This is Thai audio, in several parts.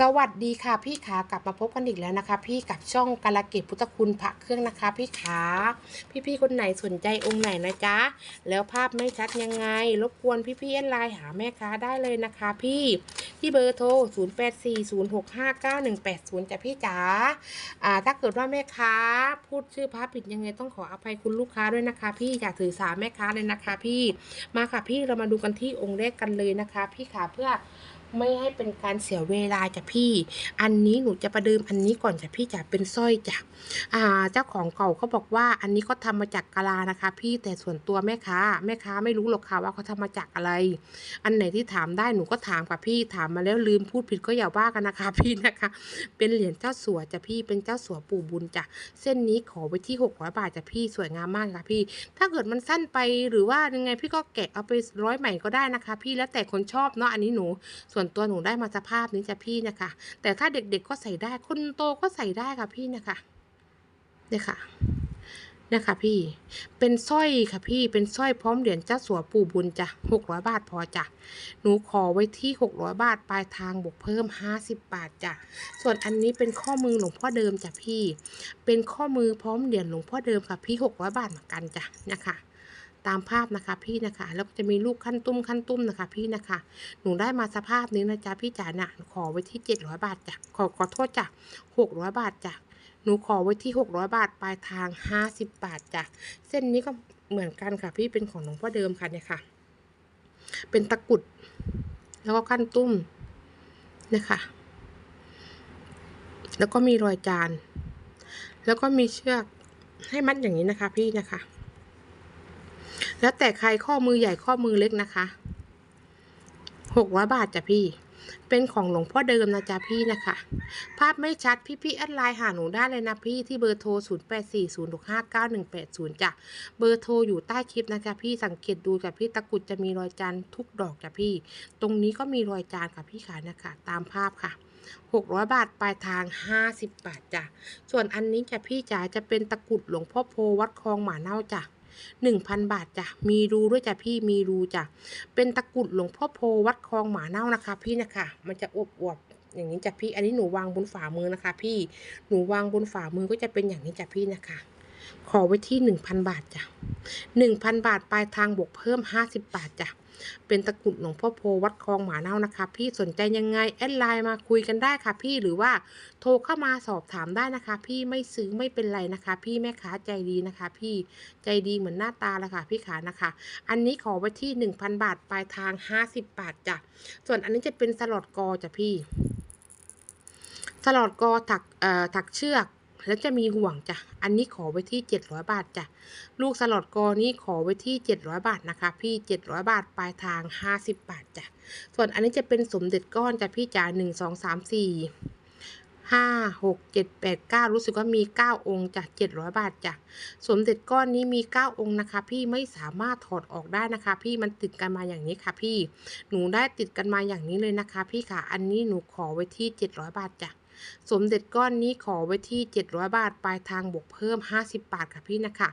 สวัสดีค่ะพี่ขากลับมาพบกันอีกแล้วนะคะ พี่กับช่องกาลเกตพุทธคุณพระเครื่องนะคะ พี่ขาพี่ๆคนไหนสนใจองค์ไหนนะจ๊ะแล้วภาพไม่ชัดยังไง รบกวนพี่ๆแอดไลน์หาแม่ค้าได้เลยนะคะ พี่ที่เบอร์โทร 0840659180จ้ะพี่จ๋าอ่าถ้าเกิดว่าแม่ค้าพูดชื่อพระผิดยังไงต้องขออภัยคุณลูกค้าด้วยนะคะ พี่อย่าถือสาแม่ค้าเลยนะคะ พี่มาค่ะพี่เรามาดูกันที่องค์แรกกันเลยนะคะ พี่ขาเพื่อ ไม่ให้เป็นการเสียเวลาจ้ะพี่ อันนี้หนูจะประเดิมอันนี้ก่อนจ้ะพี่จะเป็นสร้อยจ้ะอ่า เจ้าของเก่าเขาบอกว่าอันนี้เขาทำมาจากกะลานะคะ พี่แต่ส่วนตัวแม่ค้าแม่ค้าไม่รู้หรอกค่ะว่าเขาทำมาจากอะไร อันไหนที่ถามได้หนูก็ถามค่ะพี่ถามมาแล้วลืมพูดผิดก็อย่าว่ากันนะคะ พี่นะคะ เป็นเหรียญเจ้าสัวจ้ะพี่เป็นเจ้าสัวปู่บุญจ้ะเส้นนี้ขอไว้ที่600บาทจ้ะพี่สวยงามมากค่ะพี่ ถ้าเกิดมันสั้นไปหรือว่ายังไงพี่ก็แกะเอาไปร้อยใหม่ก็ได้นะคะ พี่แล้วแต่คนชอบเนาะอันนี้หนูส่วนนตัวหนูได้มาสภาพนี้จ้ะพี่นะคะ แต่ถ้าเด็กๆก็ใส่ได้คนโตก็ใส่ได้ค่ะพี่นะคะเนี่ยค่ะเนี่ยค่ะพี่ เป็นสร้อยค่ะพี่ เป็นสร้อยพร้อมเหรียญเจ้าสัวปู่บุญจ้ะหกร้อยบาทพอจ้ะ หนูขอไว้ที่หกร้อยบาทปลายทางบวกเพิ่มห้าสิบบาทจ้ะ ส่วนอันนี้เป็นข้อมือหลวงพ่อเดิมจ้ะพี่ เป็นข้อมือพร้อมเหรียญหลวงพ่อเดิมค่ะพี่หกร้อยบาทเหมือนกันจ้ะนะคะ ตามภาพนะคะพี่นะคะ แล้วก็จะมีลูกขั้นตุ้มขั้นตุ้มนะคะ พี่นะคะ หนูได้มาสภาพนี้นะจ๊ะพี่จ๋าน่ะขอไว้ที่เจ็ดร้อยบาทจ้ะขอขอโทษจ้ะหกร้อยบาทจ้ะหนูขอไว้ที่หกร้อยบาท ปลายทางห้าสิบบาทจ้ะ เส้นนี้ก็เหมือนกันค่ะ พี่เป็นของหลวงพ่อเดิมค่ะเนี่ยค่ะ เป็นตะกุด แล้วก็ขั้นตุ้มนะคะ แล้วก็มีรอยจาน แล้วก็มีเชือกให้มัดอย่างนี้นะคะ พี่นะคะ แล้วแต่ใครข้อมือใหญ่ข้อมือเล็กนะคะหกร้อยบาทจ้ะพี่ เป็นของหลวงพ่อเดิมนะจ๊ะพี่นะคะ ภาพไม่ชัดพี่พี่แอดไลน์หาหนูได้เลยนะพี่ที่เบอร์โทร 0 8 4 0 6 5 9 1 8 0จ้ะ เบอร์โทรอยู่ใต้คลิปนะจ๊ะพี่สังเกตดูจ้ะพี่ตะกรุดจะมีรอยจานทุกดอกจ้ะพี่ ตรงนี้ก็มีรอยจานค่ะพี่ขานะคะ ตามภาพค่ะ600 บาท ปลายทาง 50 บาทจ้ะ ส่วนอันนี้จ้ะพี่จ๋าจะเป็นตะกรุดหลวงพ่อโพวัดคลองหมาเน่าจ้ะ 1,000 บาทจ้ะมีรูด้วยจ้ะพี่มีรูจ้ะเป็นตะกุดหลวงพ่อโพวัดคลองหมาเน่านะคะ พี่นะคะ มันจะอวบอวบๆอย่างนี้จ้ะพี่ อันนี้หนูวางบนฝ่ามือนะคะ พี่หนูวางบนฝ่ามือก็จะเป็นอย่างนี้จ้ะพี่นะคะ ขอไว้ที่ 1,000 บาทจ้ะ1,000 บาทปลายทางบวกเพิ่ม 50 บาทจ้ะ เป็นตะกรุดหลวงพ่อโพวัดคลองหมาเน่านะคะ พี่สนใจยังไงแอดไลน์มาคุยกันได้ค่ะพี่หรือว่าโทรเข้ามาสอบถามได้นะคะ พี่ไม่ซื้อไม่เป็นไรนะคะ พี่แม่ค้าใจดีนะคะ พี่ใจดีเหมือนหน้าตาละค่ะพี่ขานะคะ อันนี้ขอไว้ที่ 1,000 บาทปลายทาง 50 บาทจ้ะส่วนอันนี้จะเป็นสลอดกอจ้ะพี่สลอดกอถักเอ่อถักเชือก แล้วจะมีห่วงจ้ะ อันนี้ขอไว้ที่ 700 บาทจ้ะ ลูกสลอดกอนี้ขอไว้ที่ 700 บาทนะคะ พี่ 700 บาทปลายทาง 50 บาทจ้ะ ส่วนอันนี้จะเป็นสมเด็จก้อนจ้ะพี่จ๋า1 2 3 4ห้าหกเจ็ดแปดเก้ารู้สึกว่ามีเก้าองค์จ้ะเจ็ดร้อยบาทจ้ะสมเด็จก้อนนี้มีเก้าองค์นะคะ พี่ไม่สามารถถอดออกได้นะคะ พี่มันติดกันมาอย่างนี้ค่ะ พี่หนูได้ติดกันมาอย่างนี้เลยนะคะ พี่ค่ะอันนี้หนูขอไว้ที่เจ็ดร้อยบาทจ้ะ สมเด็จก้อนนี้ขอไว้ที่เจ็ดร้อยบาท ปลายทางบวกเพิ่มห้าสิบบาทค่ะพี่นะคะ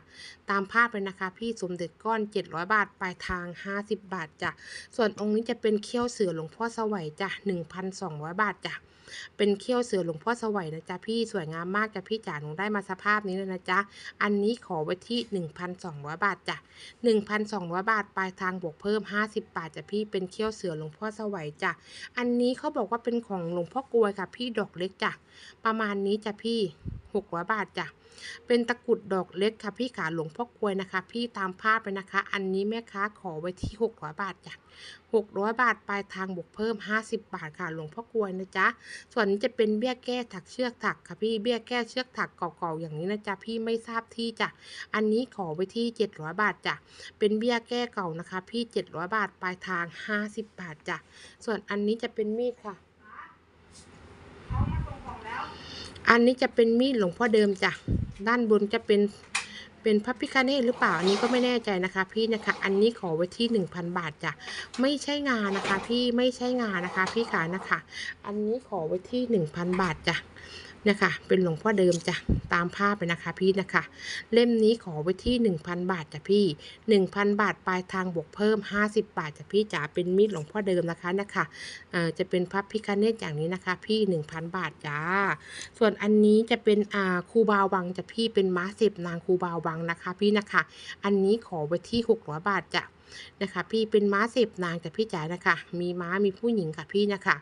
ตามภาพเลยนะคะ พี่สมเด็จก้อนเจ็ดร้อยบาท ปลายทางห้าสิบบาทจ้ะ ส่วนองค์นี้จะเป็นเขี้ยวเสือหลวงพ่อสวัยจ้ะหนึ่งพันสองร้อยบาทจ้ะเป็นเขี้ยวเสือหลวงพ่อสวัยนะจ๊ะพี่สวยงามมากจ้ะพี่จ๋าหนูได้มาสภาพนี้เลยนะจ๊ะ อันนี้ขอไว้ที่ 1,200 บาทจ้ะ 1,200 บาทปลายทางบวกเพิ่ม 50 บาทจ้ะพี่เป็นเขี้ยวเสือหลวงพ่อสวัยจ้ะ อันนี้เขาบอกว่าเป็นของหลวงพ่อกลวยค่ะพี่ดอกเล็กจ้ะ ประมาณนี้จ้ะพี่600บาทจ้ะ เป็นตะกรุดดอกเล็กค่ะพี่ขาหลวงพ่อกวยนะคะ พี่ตามภาพเลยนะคะ อันนี้แม่ค้าขอไว้ที่600บาทจ้ะ600บาทปลายทางบวกเพิ่ม50บาทค่ะหลวงพ่อกวยนะจ๊ะ ส่วนนี้จะเป็นเบี้ยแก้ถักเชือกถักค่ะพี่เบี้ยแก้เชือกถักเก่าๆอย่างนี้นะจ๊ะพี่ไม่ทราบที่จ้ะ อันนี้ขอไว้ที่700บาทจ้ะ เป็นเบี้ยแก้เก่านะคะ พี่700บาทปลายทาง50บาทจ้ะ ส่วนอันนี้จะเป็นมีดค่ะ อันนี้จะเป็นมีดหลวงพ่อเดิมจ้ะ ด้านบนจะเป็นเป็นพระพิคเนตหรือเปล่า อันนี้ก็ไม่แน่ใจนะคะพี่นะคะ อันนี้ขอไว้ที่ 1,000 บาทจ้ะ ไม่ใช่งานนะคะ พี่ไม่ใช่งานนะคะ พี่ขานะคะ อันนี้ขอไว้ที่ 1,000 บาทจ้ะ นี่ยค่ะเป็นหลวงพ่อเดิมจ้ะ ตามภาพไปนะคะพี่นะคะ เล่มนี้ขอไว้ที่ 1,000 บาทจ้ะพี่ 1,000 บาทปลายทางบวกเพิ่ม 50 บาทจ้ะพี่จ๋า เป็นมีดหลวงพ่อเดิมนะคะนะคะเอ่อจะเป็นพระพิคเนตอย่างนี้นะคะ พี่ 1,000 บาทจ้า ส่วนอันนี้จะเป็นอ่าครูบาวังจ้ะพี่ เป็นม้าสิบนางครูบาวังนะคะ พี่นะคะ อันนี้ขอไว้ที่600บาทจ้ะนะคะพี่เป็นม้าสิบนางจ้ะพี่จ๋านะคะ มีม้ามีผู้หญิงค่ะพี่นะคะ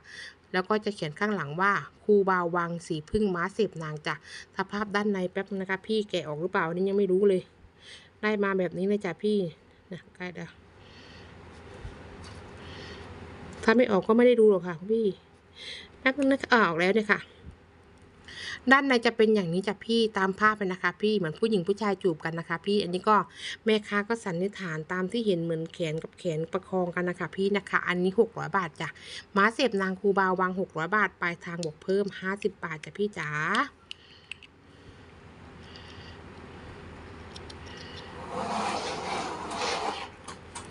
แล้วก็จะเขียนข้างหลังว่าครูบาวังสีพึ่งม้าสิบนางจ้ะสภาพด้านในแป๊บนะคะพี่แกะออกหรือเปล่านี่ยังไม่รู้เลย ได้มาแบบนี้เลยจ้ะพี่นะใกล้แล้วถ้าไม่ออกก็ไม่ได้ดูหรอกค่ะพี่แป๊บนึงนะคะออกแล้วเนี่ยค่ะ ด้านในจะเป็นอย่างนี้จ้ะพี่ตามภาพเลยนะคะ พี่เหมือนผู้หญิงผู้ชายจูบกันนะคะ พี่อันนี้ก็แม่ค้าก็สันนิษฐานตามที่เห็นเหมือนแขนกับแขนประคองกันนะคะ พี่นะคะ อันนี้หกร้อยบาทจ้ะม้าเสพนางครูบาวางหกร้อยบาทปลายทางบวกเพิ่มห้าสิบบาทจ้ะพี่จ๋า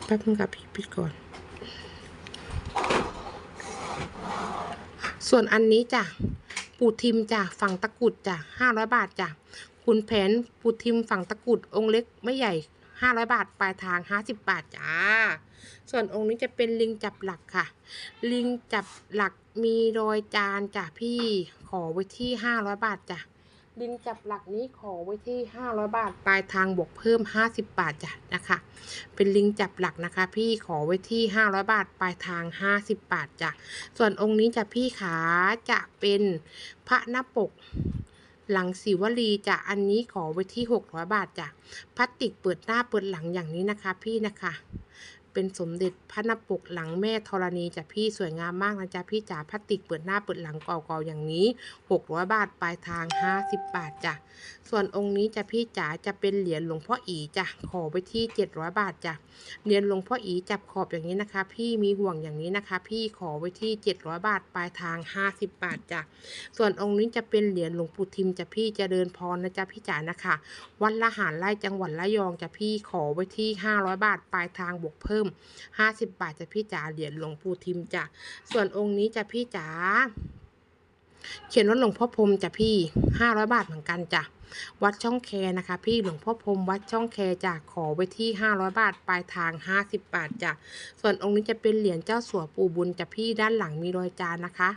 แป๊บนึงค่ะพี่ปิดก่อน ส่วนอันนี้จ้ะ ปูทิมจ้ะฝั่งตะกุดจ้ะห้าร้อยบาทจ้ะคุณแผนปูทิมฝั่งตะกุดองค์เล็กไม่ใหญ่ห้าร้อยบาทปลายทางห้าสิบบาทจ้า ส่วนองค์นี้จะเป็นลิงจับหลักค่ะ ลิงจับหลักมีรอยจานจ้ะพี่ขอไว้ที่ห้าร้อยบาทจ้ะ ลิงจับหลักนี้ขอไว้ที่ห้าร้อยบาท ปลายทางบวกเพิ่มห้าสิบบาทจ้ะนะคะ เป็นลิงจับหลักนะคะ พี่ขอไว้ที่ห้าร้อยบาท ปลายทางห้าสิบบาทจ้ะส่วนองค์นี้จะพี่ขาจะเป็นพระหน้าปกหลังศิวลีจะอันนี้ขอไว้ที่ 600 บาทจ้ะพลาสติกเปิดหน้าเปิดหลังอย่างนี้นะคะพี่นะคะ เป็นสมเด็จพระนปกหลังแม่ธรณีจ้ะพี่สวยงามมากนะจ๊ะพี่จ๋าพลาสติกเปิดหน้าเปิดหลังเก่าๆอย่างนี้ 600 บาทปลายทาง 50 บาทจ้ะส่วนองค์นี้จะพี่จ๋าจะเป็นเหรียญหลวงพ่ออีจ้ะขอไว้ที่ 700 บาทจ้ะเหรียญหลวงพ่ออีจับขอบอย่างนี้นะคะ พี่มีห่วงอย่างนี้นะคะ พี่ขอไว้ที่ 700 บาทปลายทาง 50 บาทจ้ะส่วนองค์นี้จะเป็นเหรียญหลวงปู่ทิมจะพี่จะเดินพรนะจ๊ะพี่จ๋านะคะวัดละหารไร่จังหวัดระยองจะพี่ขอไว้ที่ 500 บาทปลายทางบวกเพิ่ม50 บาทจะพี่จ๋าเหรียญหลวงปู่ทิมจ้ะส่วนองค์นี้จะพี่จ๋าเขียนว่าหลวงพ่อพรมจ้ะพี่500บาทเหมือนกันจ้ะวัดช่องแคนะคะ พี่หลวงพ่อพรมวัดช่องแคจะขอไว้ที่500บาทปลายทาง50บาทจ้ะส่วนองค์นี้จะเป็นเหรียญเจ้าสัวปู่บุญจ้ะพี่ด้านหลังมีรอยจานนะคะ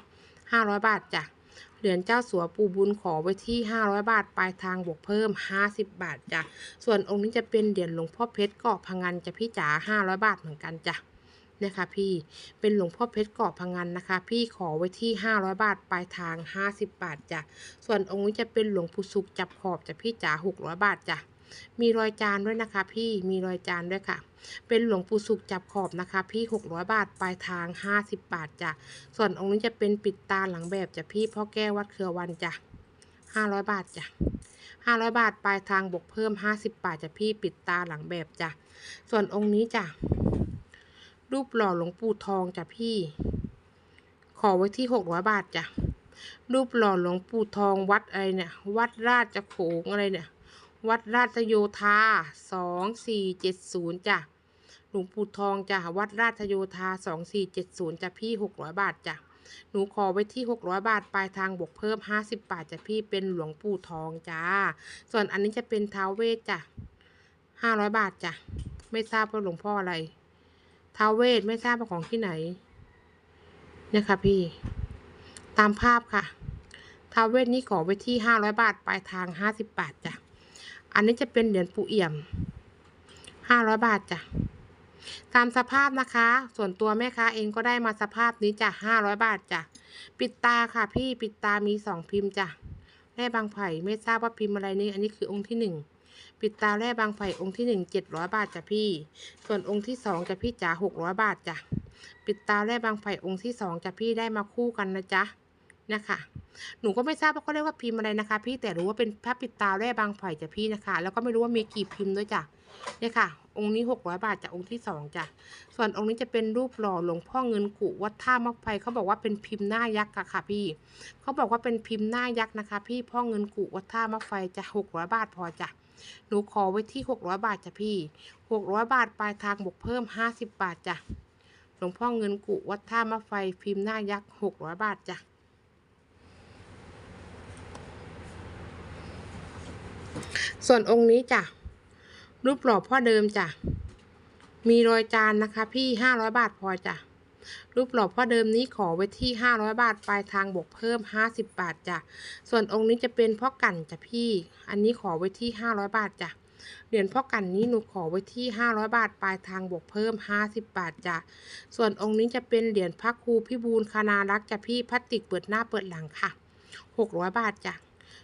500บาทจ้ะ เหรียญเจ้าสัวปู่บุญขอไว้ที่ 500 บาท ปลายทางบวกเพิ่ม 50 บาทจ้ะ ส่วนองค์นี้จะเป็นเหรียญหลวงพ่อเพชรเกาะพังงานจะพี่จ๋า500 บาทเหมือนกันจ้ะนะคะพี่เป็นหลวงพ่อเพชรเกาะพังงานนะคะ พี่ขอไว้ที่ 500 บาทปลายทาง 50 บาทจ้ะส่วนองค์นี้จะเป็นหลวงปู่สุขจับขอบจะพี่จ๋าหกร้อยบาทจ้ะ มีรอยจานด้วยนะคะ พี่มีรอยจานด้วยค่ะ เป็นหลวงปู่สุขจับขอบนะคะ พี่หกร้อยบาทปลายทางห้าสิบบาทจ้ะส่วนองค์นี้จะเป็นปิดตาหลังแบบจ้ะพี่พ่อแก้ววัดเครือวันจ้ะห้าร้อยบาทจ้ะห้าร้อยบาทปลายทางบวกเพิ่มห้าสิบบาทจ้ะพี่ปิดตาหลังแบบจ้ะส่วนองค์นี้จ้ะรูปหล่อหลวงปู่ทองจ้ะพี่ ขอไว้ที่หกร้อยบาทจ้ะรูปหล่อหลวงปู่ทองวัดอะไรเนี่ย วัดราชโขงอะไรเนี่ย วัดราชโยธาสองสี่เจ็ดศูนย์จ้ะหลวงปู่ทองจ้ะวัดราชโยธาสองสี่เจ็ดศูนย์จ้ะพี่หกร้อยบาทจ้ะหนูขอไว้ที่หกร้อยบาท ปลายทางบวกเพิ่มห้าสิบบาทจ้ะพี่เป็นหลวงปู่ทองจ้า ส่วนอันนี้จะเป็นท้าวเวทจ้ะห้าร้อยบาทจ้ะ ไม่ทราบว่าหลวงพ่ออะไร ท้าวเวทไม่ทราบว่าของที่ไหน เนี่ยค่ะพี่ ตามภาพค่ะ ท้าวเวทนี้ขอไว้ที่ห้าร้อยบาท ปลายทางห้าสิบบาทจ้ะ อันนี้จะเป็นเหรียญปูเอี่ยมห้าร้อยบาทจ้ะตามสภาพนะคะ ส่วนตัวแม่ค้าเองก็ได้มาสภาพนี้จ้ะห้าร้อยบาทจ้ะปิดตาค่ะพี่ปิดตามีสองพิมพ์จ้ะแร่บางไผ่ไม่ทราบว่าพิมพ์อะไรนี่อันนี้คือองค์ที่หนึ่งปิดตาแร่บางไผ่องค์ที่หนึ่งเจ็ดร้อยบาทจ้ะพี่ ส่วนองค์ที่สองจ้ะพี่จ๋าหกร้อยบาทจ้ะปิดตาแร่บางไผ่องค์ที่สองจ้ะพี่ได้มาคู่กันนะจ๊ะ นะคะหนูก็ไม่ทราบว่าเขาเรียกว่าพิมพ์อะไรนะคะ พี่แต่รู้ว่าเป็นพระปิดตาแร่บางผ่จ้ะพี่นะคะ แล้วก็ไม่รู้ว่ามีกี่พิมพ์ด้วยจ้ะเนี่ยค่ะ องค์นี้หกร้อยบาทจากองค์ที่สองจ้ะส่วนองค์นี้จะเป็นรูปหล่อหลวงพ่อเงินกุวัดท่ามะไฟเขาบอกว่าเป็นพิมพ์หน้ายักษ์อะค่ะพี่เขาบอกว่าเป็นพิมพ์หน้ายักษ์นะคะ พี่พ่อเงินกุวัดท่ามะไฟจะหกร้อยบาทพอจ้ะหนูขอไว้ที่หกร้อยบาทจ้ะพี่หกร้อยบาทปลายทางบวกเพิ่มห้าสิบบาทจ้ะหลวงพ่อเงินกุวัดท่ามะไฟพิมพ์หน้ายักษ์หกร้อยบาทจ้ะ ส่วนองค์นี้จ้ะรูปหล่อพ่อเดิมจ้ะมีรอยจานนะคะ พี่ห้าร้อยบาทพอจ้ะรูปหล่อพ่อเดิมนี้ขอไว้ที่ห้าร้อยบาทปลายทางบวกเพิ่มห้าสิบบาทจ้ะส่วนองค์นี้จะเป็นพ่อกันจ้ะพี่ อันนี้ขอไว้ที่ห้าร้อยบาทจ้ะเหรียญพ่อกันนี้หนูขอไว้ที่ห้าร้อยบาท ปลายทางบวกเพิ่มห้าสิบบาทจ้ะ ส่วนองค์นี้จะเป็นเหรียญพระครูพิบูลคณารักษ์จ้ะพี่พลาสติกเปิดหน้าเปิดหลังค่ะหกร้อยบาทจ้ะ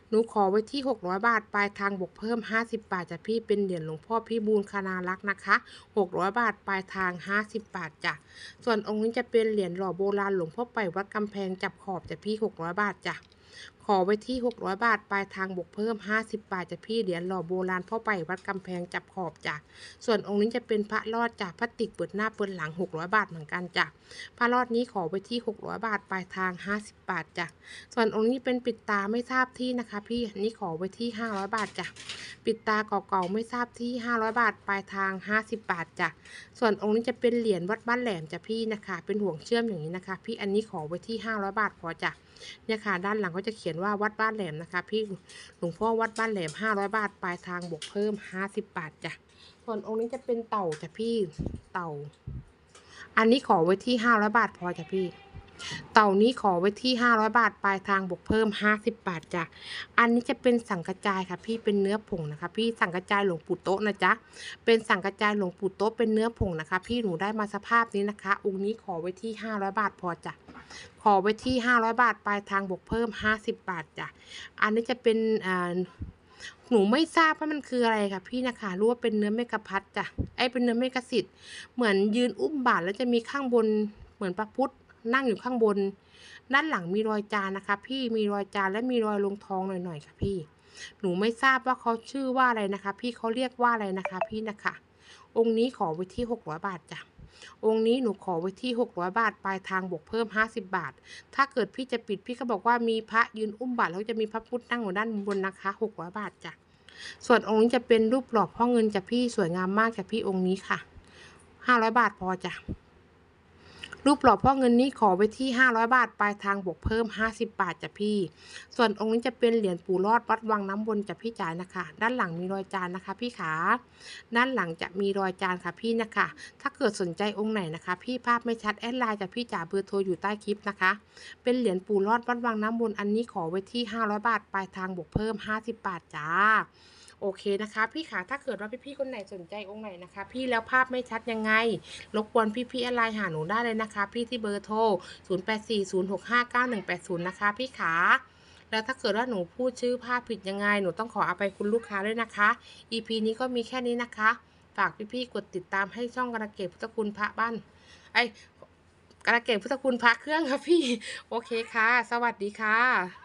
หนูขอไว้ที่ 600 บาท ปลายทางบวกเพิ่ม 50 บาทจ้ะพี่เป็นเหรียญหลวงพ่อพี่บูลคณารักษ์นะคะ 600 บาท ปลายทาง 50 บาทจ้ะ ส่วนองค์นี้จะเป็นเหรียญหล่อโบราณหลวงพ่อไปวัดกำแพงจับขอบจ้ะพี่ 600 บาทจ้ะ ขอไว้ที่ 600 บาท ปลายทางบวกเพิ่ม 50 บาทจะพี่เหรียญหล่อโบราณพ่อไปวัดกำแพงจับขอบจ้ะส่วนองค์นี้จะเป็นพระรอดจากพลาสติกเปิดหน้าเปิดหลัง 600 บาทเหมือนกันจ้ะพระรอดนี้ขอไว้ที่ 600 บาท ปลายทาง 50 บาทจ้ะส่วนองค์นี้เป็นปิดตาไม่ทราบที่นะคะ พี่อันนี้ขอไว้ที่ 500 บาทจ้ะปิดตาเก่าๆไม่ทราบที่ 500 บาท ปลายทาง 50 บาทจ้ะส่วนองค์นี้จะเป็นเหรียญวัดบ้านแหลมจ้ะพี่นะคะ เป็นห่วงเชื่อมอย่างนี้นะคะ พี่อันนี้ขอไว้ที่ 500 บาทพอจ้ะเนี่ยค่ะด้านหลังก็จะเขียนว่าวัดบ้านแหลมนะคะ พี่หลวงพ่อวัดบ้านแหลมห้าร้อยบาทปลายทางบวกเพิ่มห้าสิบบาทจ้ะส่วนองค์นี้จะเป็นเต่าจ้ะพี่เต่า อันนี้ขอไว้ที่ห้าร้อยบาทพอจ้ะพี่ เต่านี้ขอไว้ที่ 500 บาทปลายทางบวกเพิ่ม 50 บาทจ้ะ อันนี้จะเป็นสังกระจายค่ะ พี่เป็นเนื้อผงนะคะ พี่สังกระจายหลวงปู่โต๊ะนะจ๊ะ เป็นสังกระจายหลวงปู่โต๊ะเป็นเนื้อผงนะคะ พี่หนูได้มาสภาพนี้นะคะ องค์นี้ขอไว้ที่ 500 บาทพอจ้ะ ขอไว้ที่ 500 บาทปลายทางบวกเพิ่ม 50 บาทจ้ะ อันนี้จะเป็นอ่าหนูไม่ทราบว่ามันคืออะไรค่ะพี่นะคะรู้ว่าเป็นเนื้อเมกะพัดจ้ะไอเป็นเนื้อเมกะสิทธิ์เหมือนยืนอุ้มบาทแล้วจะมีข้างบนเหมือนพระพุทธ นั่งอยู่ข้างบน ด้านหลังมีรอยจานนะคะ พี่มีรอยจานและมีรอยลงทองหน่อยๆค่ะพี่ หนูไม่ทราบว่าเขาชื่อว่าอะไรนะคะ พี่เขาเรียกว่าอะไรนะคะ พี่นะคะ องค์นี้ขอไว้ที่600บาทจ้ะองค์นี้หนูขอไว้ที่ 600 บาท ปลายทางบวกเพิ่ม 50 บาท ถ้าเกิดพี่จะปิดพี่ก็บอกว่ามีพระยืนอุ้มบาทแล้วจะมีพระพุทธนั่งอยู่ด้านบนนะคะ 600 บาทจ้ะ ส่วนองค์นี้จะเป็นรูปหล่อพ่อเงินจ้ะพี่สวยงามมากจ้ะพี่องค์นี้ค่ะ 500 บาทพอจ้ะ รูปหล่อพ่อเงินนี้ขอไว้ที่ 500 บาท ปลายทางบวกเพิ่ม 50 บาทจ้ะพี่ ส่วนองค์นี้จะเป็นเหรียญปู่รอดวัดวังน้ำวนจ้ะพี่จ๋านะคะ ด้านหลังมีรอยจานนะคะ พี่ขา ด้านหลังจะมีรอยจานค่ะพี่นะคะ ถ้าเกิดสนใจองค์ไหนนะคะ พี่ภาพไม่ชัดแอดไลน์จากพี่จ๋าเบอร์โทรอยู่ใต้คลิปนะคะ เป็นเหรียญปู่รอดวัดวังน้ำวนอันนี้ขอไว้ที่ 500 บาท ปลายทางบวกเพิ่ม 50 บาทจ้า โอเคนะคะ พี่ขาถ้าเกิดว่าพี่ๆคนไหนสนใจองค์ไหนนะคะ พี่แล้วภาพไม่ชัดยังไง รบกวนพี่ๆอดไลน์หาหนูได้เลยนะคะ พี่ที่เบอร์โทร 0840659180 นะคะ พี่ขาแล้วถ้าเกิดว่าหนูพูดชื่อภาพผิดยังไง หนูต้องขออภัยคุณลูกค้าด้วยนะคะ EP นี้ก็มีแค่นี้นะคะ ฝากพี่ๆกดติดตามให้ช่องกระเกตพุทธคุณพระบ้านไอ้กระเกตพุทธคุณพระเครื่องค่ะพี่ โอเคค่ะ สวัสดีค่ะ